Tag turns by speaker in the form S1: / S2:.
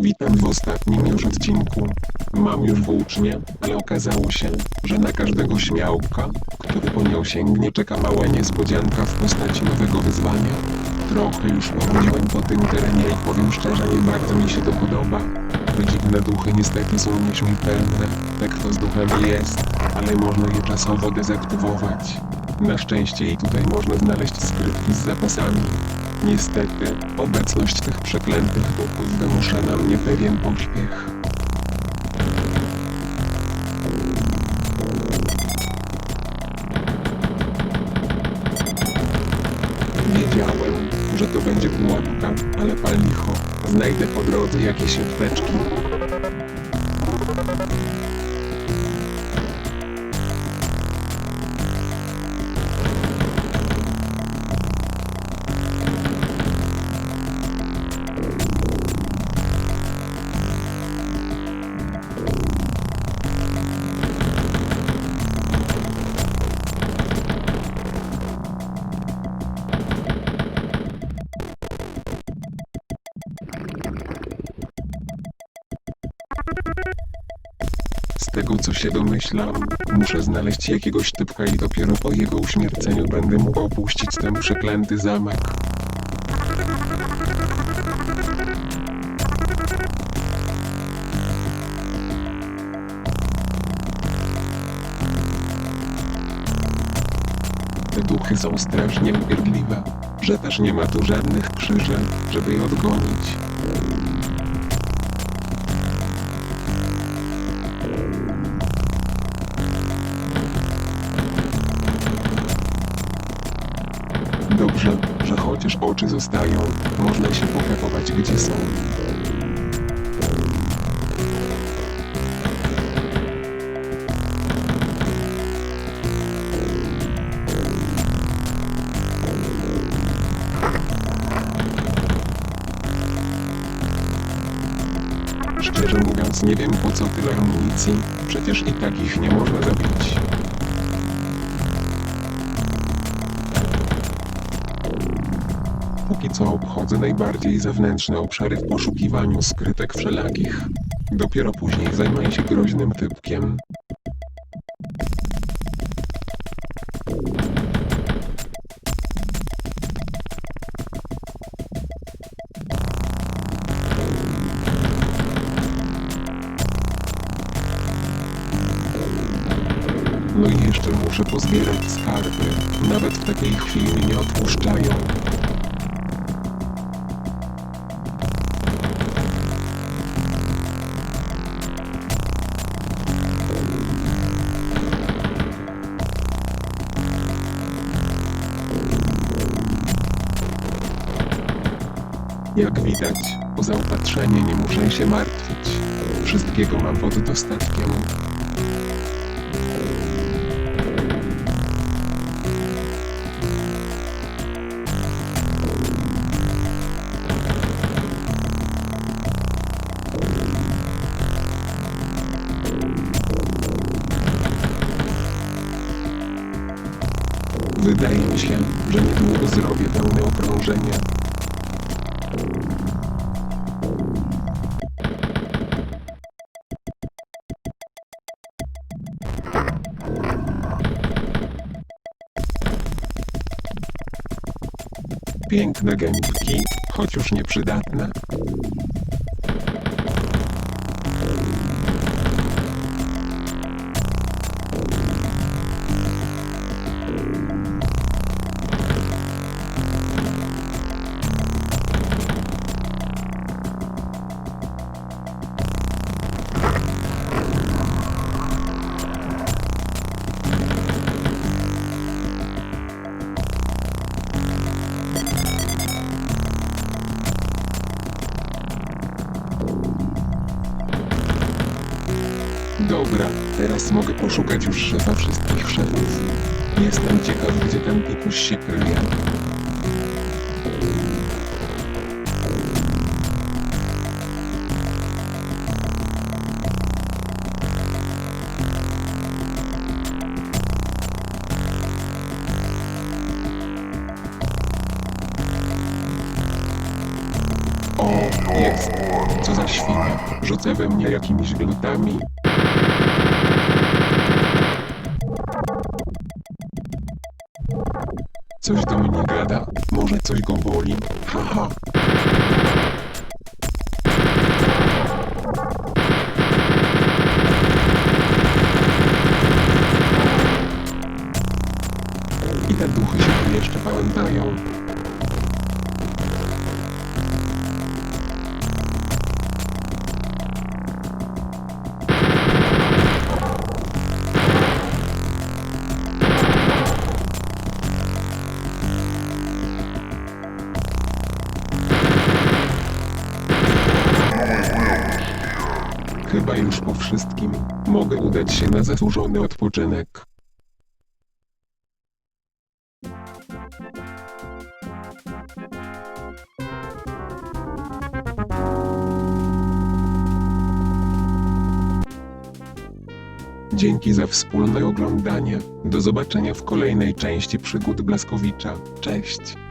S1: Witam w ostatnim już odcinku. Mam już włócznie, ale okazało się, że na każdego śmiałka, który po nią sięgnie, czeka mała niespodzianka w postaci nowego wyzwania. Trochę już pochodziłem po tym terenie i powiem szczerze, nie bardzo mi się to podoba. Te dziwne duchy niestety są nieśmiertelne. Tak to z duchami jest, ale można je czasowo dezaktywować. Na szczęście i tutaj można znaleźć skrytki z zapasami. Niestety, obecność tych przeklętych duchów wymusza na mnie pewien pośpiech. Wiedziałem, że to będzie pułapka, ale pal licho. Znajdę po drodze jakieś apteczki. Z tego co się domyślam, muszę znaleźć jakiegoś typka i dopiero po jego uśmierceniu będę mógł opuścić ten przeklęty zamek. Te duchy są strasznie upierdliwe, że też nie ma tu żadnych krzyży, żeby je odgonić. Dobrze, że chociaż oczy zostają, można się pokapować gdzie są. Szczerze mówiąc nie wiem po co tyle amunicji, przecież i tak ich nie można zabić. Póki co obchodzę najbardziej zewnętrzne obszary w poszukiwaniu skrytek wszelakich. Dopiero później zajmę się groźnym typkiem. No i jeszcze muszę pozbierać skarby. Nawet w takiej chwili mnie nie odpuszczają. Jak widać, o zaopatrzenie nie muszę się martwić. Wszystkiego mam pod dostatkiem. Wydaje mi się, że niedługo zrobię pełne okrążenie. Piękne gębki, choć już nieprzydatne. Dobra, teraz mogę poszukać już szefa wszystkich szefów. Jestem ciekaw, gdzie ten pikuś się kryje. O, jest. Co za świnia, rzuca we mnie jakimiś glutami. Coś do mnie gada, może coś go boli. Haha. I te duchy się jeszcze pamiętają. Chyba już po wszystkim mogę udać się na zasłużony odpoczynek. Dzięki za wspólne oglądanie. Do zobaczenia w kolejnej części przygód Blaskowicza. Cześć!